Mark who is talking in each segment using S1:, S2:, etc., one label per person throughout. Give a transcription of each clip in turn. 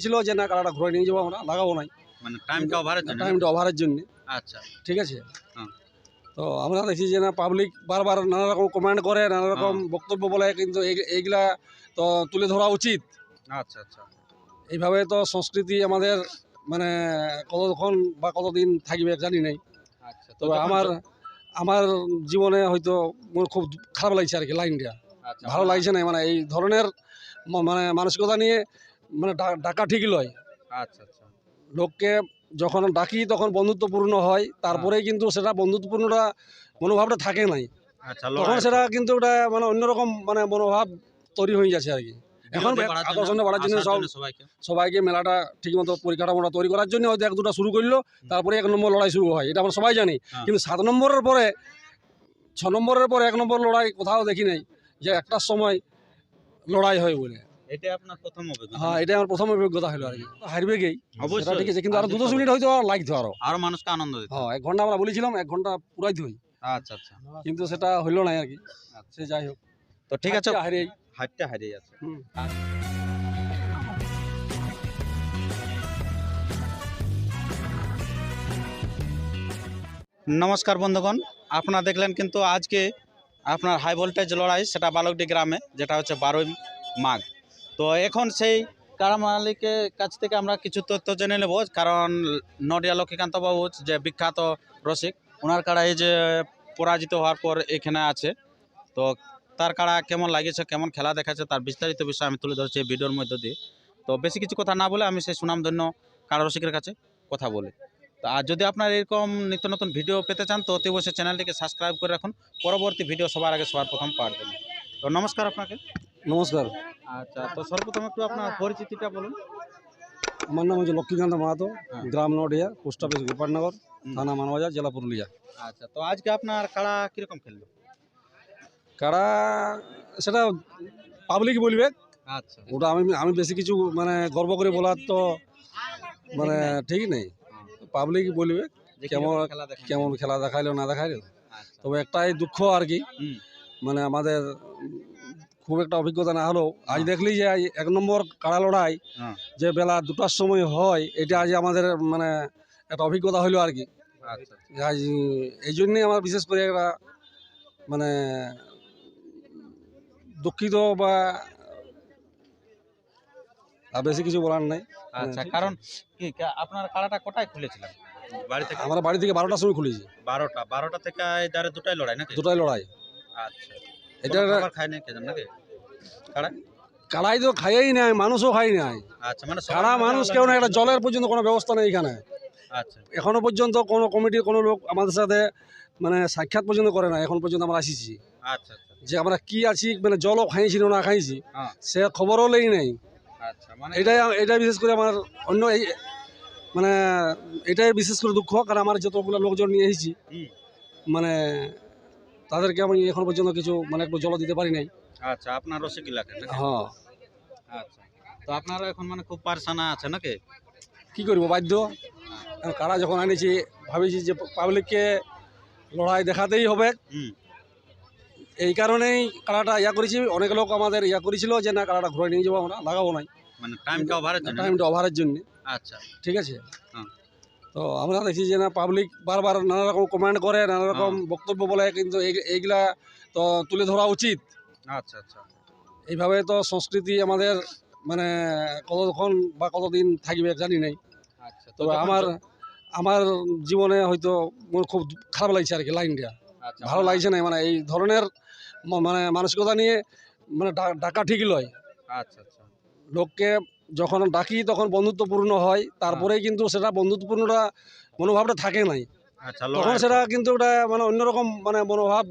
S1: ছিল যে না কারাটা ঘুরে নিয়ে যাব আমরা লাগাবো নাই।
S2: মানে টাইমটা ওভারের জন্য?
S1: টাইমটা ওভারের জন্য।
S2: আচ্ছা।
S1: ঠিক আছে। তো আমরা দেখছি যে না পাবলিক বারবার নানা রকম কমেন্ট করে নানা রকম। বক্তব্য বলে কিন্তু এই- এইগুলা তো তুলে ধরা উচিত।
S2: আচ্ছা আচ্ছা।
S1: এইভাবে তো সংস্কৃতি আমাদের মানে কতক্ষণ বা কতদিন থাকবে জানি নাই।
S2: আচ্ছা তো
S1: তবে আমার আমার জীবনে হয়তো খুব খারাপ লাগছে আর কি লাইনটা
S2: আচ্ছা,
S1: ভালো লাগছে না মানে এই ধরনের মানে মানসিকতা নিয়ে মানে ডাকা ঠিক লয়।
S2: আচ্ছা আচ্ছা।
S1: লোককে যখন ডাকি তখন বন্ধুত্বপূর্ণ হয় তারপরেই কিন্তু সেটা বন্ধুত্বপূর্ণটা মনোভাবটা থাকে নাই।
S2: আচ্ছা
S1: তখন সেটা কিন্তু ওটা মানে অন্যরকম মানে মনোভাব তৈরি হয়ে যাচ্ছে আর কি। এখন
S2: বিরোধী বাড়ার জন্য,
S1: সব
S2: সবাইকে।
S1: সবাইকে মেলাটা ঠিকমতো পরিকাঠামোটা তৈরি করার জন্য হয়তো এক দুটা শুরু করল তারপরে এক নম্বর লড়াই শুরু হয় এটা আমরা সবাই জানি।
S2: হ্যাঁ।
S1: কিন্তু সাত নম্বরের পরে ছ নম্বরের পরে এক নম্বর লড়াই কোথাও দেখি নাই যে একটা সময় লড়াই হয় বলে।
S2: এটা আপনার প্রথম অভিজ্ঞতা
S1: হ্যাঁ এটা আমার প্রথম অভিজ্ঞতা হলো আর কি। হারবে গেই
S2: অবশ্যই।
S1: ঠিক আছে কিন্তু আরও
S2: আর
S1: দু দশ মিনিট হয়তো আর লাগতো আরও।
S2: আরও মানুষকে আনন্দ দিতে।
S1: হ্যাঁ এক ঘণ্টা আমরা বলেছিলাম এক ঘণ্টা
S2: আচ্ছা আচ্ছা।
S1: কিন্তু সেটা না আর কি। সে যাই হোক।
S2: তো ঠিক আছে
S1: হারিয়ে
S2: হারিয়ে আছে নমস্কার বন্ধুগণ আপনারা দেখলেন কিন্তু আজকে আপনার হাই ভোল্টেজ লড়াই সেটা বালকডি গ্রামে যেটা হচ্ছে বারোই মাঘ। তো এখন সেই কারা মালিকের কাছ থেকে আমরা কিছু তথ্য জেনে নেব। কারণ নডিয়া লক্ষ্মীকান্ত বাবু যে বিখ্যাত রসিক, ওনার কারা এই যে পরাজিত হওয়ার পর এখানে আছে। তো তার কারা কেমন লাগেছে কেমন খেলা দেখাচ্ছে, তার বিস্তারিত বিষয় আমি তুলে ধরছি এই ভিডিওর মধ্যে দিয়ে। তো বেশি কিছু কথা না বলে আমি সেই সুনামধন্য কারা রসিকের কাছে কথা বলি। তো আর যদি আপনার এরকম নিত্য নতুন ভিডিও পেতে চান, তো অতি অবশ্যই চ্যানেলটিকে সাবস্ক্রাইব করে রাখুন। পরবর্তী ভিডিও সবার আগে সবার প্রথম পাওয়ার জন্য। তো নমস্কার আপনাকে।
S1: নমস্কার।
S2: আচ্ছা তো সর্বপ্রথম একটু আপনার পরিচিতিটা বলুন।
S1: আমার নাম হচ্ছে লক্ষ্মীকান্ত মাহাতো
S2: হ্যাঁ।
S1: গ্রাম নডিয়া পোস্ট অফিস গোপালনগর থানা মানবাজার জেলা পুরুলিয়া।
S2: আচ্ছা তো আজকে আপনার কাড়া কীরকম খেললো?
S1: কারা সেটা পাবলিক বলবে।
S2: আচ্ছা।
S1: ওটা আমি আমি বেশি কিছু মানে গর্ব করে বলার তো মানে ঠিক নেই। পাবলিক বলবে কেমন- কেমন খেলা দেখাইলো না দেখাইলো।
S2: আচ্ছা।
S1: তবে একটাই দুঃখ আর কি। মানে আমাদের খুব একটা অভিজ্ঞতা না হলেও আজ
S2: হ্যাঁ।
S1: দেখলি যে এক নম্বর কাড়া লড়াই
S2: হ্যাঁ।
S1: যে বেলা দুটার সময় হয় এটা আজ আমাদের মানে একটা অভিজ্ঞতা হইল আর কি।
S2: আচ্ছা
S1: আজ এই জন্যই আমার বিশেষ করে একটা মানে দুঃখিত বা আর বেশি কিছু বলার নাই।
S2: আচ্ছা কারণ কি আপনার কাড়াটা কোটায় খুলেছিলেন বাড়ি থেকে?
S1: আমরা বাড়ি থেকে বারোটার সময় খুলেছি।
S2: বারোটা বারোটা থেকে এই দুটাই লড়াই নাকি?
S1: দুটাই লড়াই।
S2: আচ্ছা।
S1: এটা
S2: খায় না নাকি?
S1: কাড়াই তো খাইই নাই মানুষও খাই নাই।
S2: আচ্ছা মানে সবাই
S1: মানুষ কেউ না একটা জলের পর্যন্ত কোনো ব্যবস্থা নেই এখানে।
S2: আচ্ছা।
S1: এখনও পর্যন্ত কোনো কমিটির কোনো লোক আমাদের সাথে মানে সাক্ষাৎ পর্যন্ত করে না এখন পর্যন্ত আমরা আসিছি।
S2: আচ্ছা আচ্ছা।
S1: যে আমরা কি আছি মানে জলও খাইছি না খাইছি
S2: হ্যাঁ।
S1: সে খবরও লেই নেই।
S2: আচ্ছা মানে
S1: এটাই এটাই বিশেষ করে আমার অন্য এই মানে এটাই বিশেষ করে দুঃখ কারণ আমার যতগুলো লোকজন নিয়ে এসেছি মানে তাদেরকে আমি এখন পর্যন্ত কিছু মানে একটু জল দিতে পারি নাই।
S2: আচ্ছা আপনার রসিক এলাকা নাকি?
S1: হ্যাঁ।
S2: আচ্ছা। তো আপনারা এখন মানে খুব পারসানা আছে নাকি?
S1: কি করব বাধ্য? কারা যখন আনেছি ভাবেছি যে পাবলিককে লড়াই দেখাতেই হবে। এই কারণেই কারাটা ইয়া করেছি। অনেক লোক আমাদের ইয়া করেছিল যে না কারাটা ঘুরে নিয়ে যাব আমরা লাগাবো নাই।
S2: মানে টাইমটা ওভারের জন্য?
S1: টাইমটা ওভারের জন্য।
S2: আচ্ছা।
S1: ঠিক আছে। তো আমরা দেখছি যে না পাবলিক বারবার নানা রকম কমেন্ট করে নানা রকম
S2: হ্যাঁ।
S1: বক্তব্য বলে কিন্তু এই- এইগুলা তো তুলে ধরা উচিত।
S2: আচ্ছা আচ্ছা।
S1: এইভাবে তো সংস্কৃতি আমাদের মানে কতক্ষণ বা কতদিন থাকবে জানি নাই।
S2: আচ্ছা
S1: তবে আমার আমার জীবনে হয়তো মোর খুব খারাপ লাগছে আর কি লাইনটা
S2: আচ্ছা
S1: ভালো লাগছে না মানে এই ধরনের মানে মানসিকতা নিয়ে মানে ডাকা ঠিক লয়
S2: আচ্ছা আচ্ছা।
S1: লোককে যখন ডাকি তখন বন্ধুত্বপূর্ণ হয় তারপরেই কিন্তু সেটা বন্ধুত্বপূর্ণটা মনোভাবটা থাকে নাই।
S2: আচ্ছা
S1: তখন সেটা কিন্তু ওটা মানে অন্যরকম মানে মনোভাব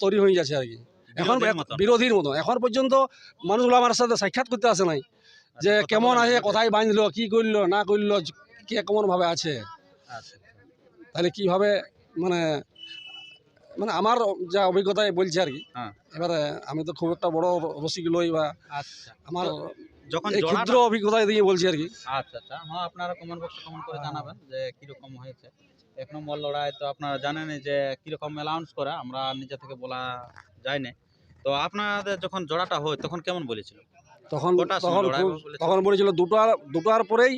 S1: তৈরি হয়ে যাচ্ছে আর কি এখন
S2: বিরোধীর
S1: মতো এখন পর্যন্ত মানুষগুলো আমার সাথে সাক্ষাৎ করতে আসে নাই। যে
S2: আচ্ছা,
S1: কেমন
S2: বলেন
S1: আছে? কোথায় বাঁধলো কি করল না করল কে কেমনভাবে আছে?
S2: আচ্ছা
S1: তাহলে কীভাবে মানে মানে আমার যা অভিজ্ঞতায় বলছে আর কি
S2: হ্যাঁ।
S1: এবারে আমি তো খুব একটা বড় রসিক লই বা আমার
S2: যখন
S1: ক্ষুদ্র অভিজ্ঞতায় দিয়ে বলছি আর কি।
S2: আচ্ছা আচ্ছা। হ্যাঁ আপনারা কমেন্ট বক্সে কমেন্ট করে জানাবেন যে কীরকম হয়েছে। এক নম্বর লড়াই তো আপনারা জানেনই যে কীরকম অ্যালাউন্স করে আমরা নিজে থেকে বলা যায় না। তো আপনাদের যখন জোড়াটা হয় তখন কেমন বলেছিল?
S1: তখন তখন? তখন বলেছিল দুটার দুটার পরেই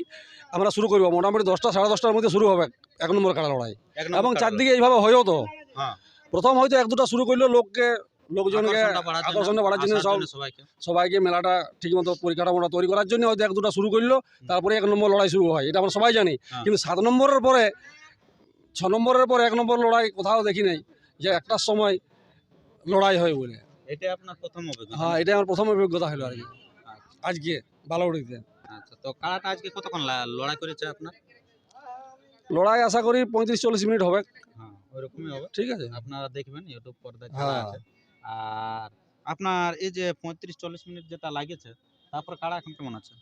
S1: আমরা শুরু করব। মোটামুটি দশটা সাড়ে দশটার মধ্যে শুরু হবে এক নম্বর কাড়া লড়াই। এবং চারদিকে এইভাবে হয়েও তো।
S2: হ্যাঁ।
S1: প্রথম হয়তো এক দুটা শুরু করল লোককে লোকজনকে
S2: আকর্ষণটা বাড়ার জন্য,
S1: সব
S2: সবাইকে।
S1: মেলাটা ঠিকমতো পরিকাঠামোটা তৈরি করার জন্য হয়তো এক দুটা শুরু করল তারপরে এক নম্বর লড়াই শুরু হয়। এটা আমরা সবাই জানি।
S2: হ্যাঁ।
S1: কিন্তু সাত নম্বরের পরে ছ নম্বরের পরে এক নম্বর লড়াই কোথাও দেখি নাই যে একটার সময় লড়াই হয় বলে।
S2: এটা আপনার প্রথম অভিজ্ঞতা?
S1: হ্যাঁ এটা আমার প্রথম অভিজ্ঞতা হলো আর কি। আজকে বালাউড়িতে।
S2: আচ্ছা তো কাড়াটা আজকে কতক্ষণ লড়াই করেছে আপনার?
S1: লড়াই আশা করি পঁয়ত্রিশ চল্লিশ মিনিট হবে।
S2: হ্যাঁ ওইরকমই হবে।
S1: ঠিক আছে।
S2: আপনারা দেখবেন ইউটিউব পর্দায়
S1: হ্যাঁ।
S2: আছে? আর আপনার এই যে পঁয়ত্রিশ চল্লিশ মিনিট যেটা লাগেছে তারপর কাড়া এখন কেমন আছে?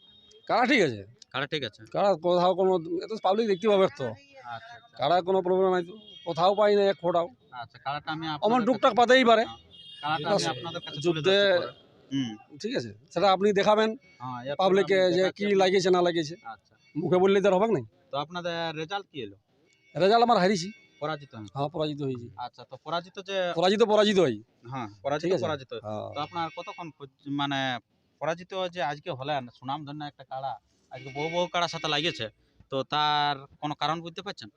S1: কারা ঠিক আছে।
S2: কাড়া ঠিক আছে?
S1: কারা কোথাও কোনো এত পাবলিক দেখতে পাবে তো।
S2: আচ্ছা আচ্ছা।
S1: কারা কোনো প্রবলেম নাই তো। কোথাও পাই না এক ফোটাও।
S2: আচ্ছা কাড়াটা আমি
S1: আমার টুকটাক পাতেই পারে।
S2: কাড়াটা আমি আপনাদের কাছে
S1: যুদ্ধে- ঠিক আছে। সেটা আপনি দেখাবেন।
S2: হ্যাঁ
S1: পাবলিককে যে কি লাগিয়েছে না লাগিয়েছে।
S2: আচ্ছা।
S1: মুখে বললে তার হবে না
S2: তো আপনাদের রেজাল্ট কি এলো?
S1: রেজাল্ট আমার হারিয়েছি।
S2: পরাজিত।
S1: হ্যাঁ পরাজিত হয়েছি।
S2: আচ্ছা তো পরাজিত যে
S1: পরাজিত পরাজিত হই
S2: হ্যাঁ পরাজিত পরাজিত।
S1: হ্যাঁ।
S2: তো আপনার কতক্ষণ মানে পরাজিত যে আজকে হলেন সুনাম ধন্য একটা কাড়া আজকে বহু বহু কাড়ার সাথে লাগিয়েছে। তো তার কোনো কারণ বুঝতে পারছেন?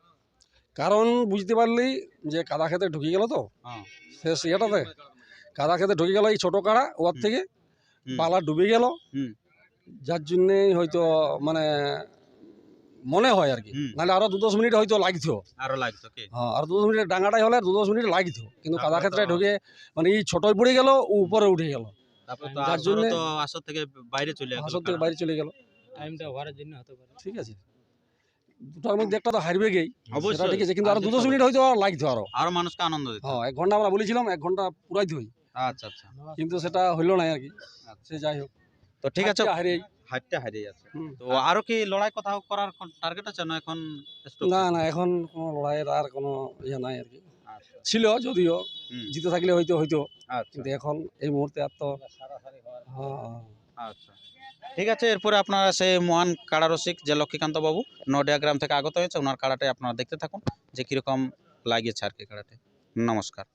S1: কারণ বুঝতে পারলি যে কাদা খেতে ঢুকে গেল তো।
S2: হ্যাঁ।
S1: শেষ ইয়েটাতে। কাদা খেতে ঢুকে গেল এই ছোট কাড়া ওর থেকে পালা ডুবে গেল। যার জন্যেই হয়তো মানে মনে হয় আর কি। নাহলে আরও দু দশ মিনিট হয়তো লাগতো।
S2: আরও লাগতো
S1: হ্যাঁ আর দু দশ মিনিট ডাঙাটাই হলে দু দশ মিনিট লাগতো। কিন্তু কাদা ক্ষেত্রে ঢুকে মানে এই ছোটই পড়ে গেল উপরে উঠে গেল।
S2: তারপর তো
S1: যার
S2: আসরও আসর থেকে বাইরে চলে গেল
S1: হাসর থেকে বাইরে চলে গেল।
S3: টাইমটা ওভারের জন্য হতে পারে।
S1: ঠিক আছে। দুটার মধ্যে একটা তো হারবে গেই। সেটা
S2: অবশ্যই
S1: ঠিক আছে কিন্তু আরও দু দশ মিনিট হয়তো আর লাগতো আরও।
S2: আরও মানুষকে আনন্দ দিত
S1: হ্যাঁ এক ঘণ্টা আমরা বলেছিলাম এক ঘণ্টা পুরাইতে হই
S2: আচ্ছা আচ্ছা।
S1: কিন্তু সেটা হইল না আর কি। সে যাই হোক।
S2: তো ঠিক আছে।
S1: হারিয়ে
S2: হাইটটা হারিয়ে যাচ্ছে।
S1: হুম।
S2: তো আরও কি লড়াই কোথাও করার টার্গেট আছে না এখন?
S1: না না এখন কোনো লড়াইয়ের আর কোনো ইয়ে নাই আর কি।
S2: আচ্ছা।
S1: ছিল যদিও জিতে থাকলে হয়তো হয়তো।
S2: আচ্ছা।
S1: কিন্তু এখন এই মুহূর্তে আর তো
S2: আচ্ছা। ঠিক আছে এরপরে আপনারা সেই মহান কাড়া রসিক যে লক্ষ্মীকান্ত বাবু নডিয়া গ্রাম থেকে আগত হয়েছে ওনার কাড়াটাই আপনারা দেখতে থাকুন যে কীরকম লাগিয়েছে আর কি কাড়াতে নমস্কার।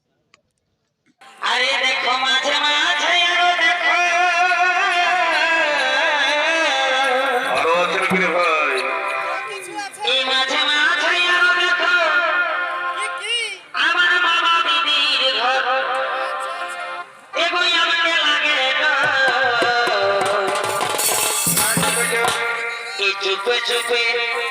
S4: আরে দেখো মাঝে মাঝে এই